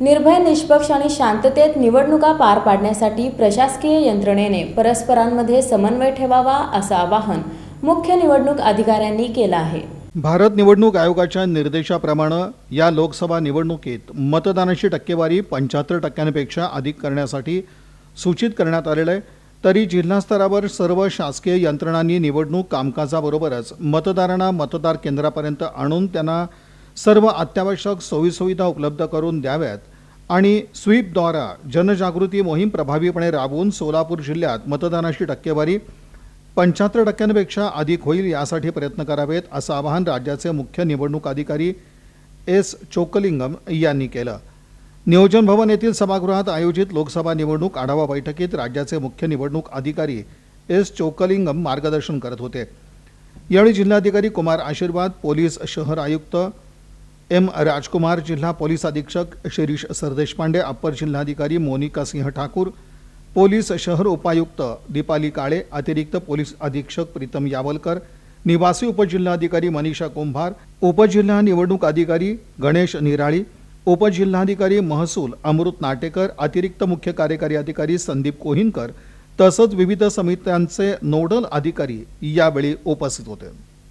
निर्भय निष्पक्ष आणि शांततेत निवडणुका पार पाडण्यासाठी प्रशासकीय यंत्रणेने परस्परांमध्ये समन्वय ठेवावा असं आवाहन मुख्य निवडणूक अधिकाऱ्यांनी केलं आहे. भारत निवडणूक आयोगाच्या निर्देशाप्रमाणे या लोकसभा निवडणुकीत मतदानाची टक्केवारी पंच्याहत्तर टक्क्यांपेक्षा अधिक करण्यासाठी सूचित करण्यात आलेलं आहे. तरी जिल्हास्तरावर सर्व शासकीय यंत्रणांनी निवडणूक कामकाजाबरोबरच मतदारांना मतदार केंद्रापर्यंत आणून त्यांना सर्व अत्यावश्यक सोयीसुविधा उपलब्ध करून द्याव्यात आणि स्वीपद्वारा जनजागृती मोहीम प्रभावीपणे राबवून सोलापूर जिल्ह्यात मतदानाची टक्केवारी पंच्याहत्तर टक्क्यांपेक्षा अधिक होईल यासाठी प्रयत्न करावेत असं आवाहन राज्याचे मुख्य निवडणूक अधिकारी एस चोकलिंगम यांनी केलं. नियोजन भवन येथील सभागृहात आयोजित लोकसभा निवडणूक आढावा बैठकीत राज्याचे मुख्य निवडणूक अधिकारी एस चोकलिंगम मार्गदर्शन करत होते. यावेळी जिल्हाधिकारी कुमार आशीर्वाद पोलीस शहर आयुक्त एम राजकुमार जिल्हा पोलीस अधीक्षक शिरीष सरदेशपांडे अप्पर जिल्हाधिकारी मोनिका सिंह ठाकूर पोलीस शहर उपायुक्त दीपाली काळे अतिरिक्त पोलीस अधीक्षक प्रीतम यावलकर निवासी उपजिल्हाधिकारी मनीषा कुंभार उपजिल्हा निवडणूक अधिकारी गणेश निराळी उपजिल्हाधिकारी महसूल अमृत नाटेकर अतिरिक्त मुख्य कार्यकारी अधिकारी संदीप कोहिनकर तसंच विविध समित्यांचे नोडल अधिकारी यावेळी उपस्थित होते.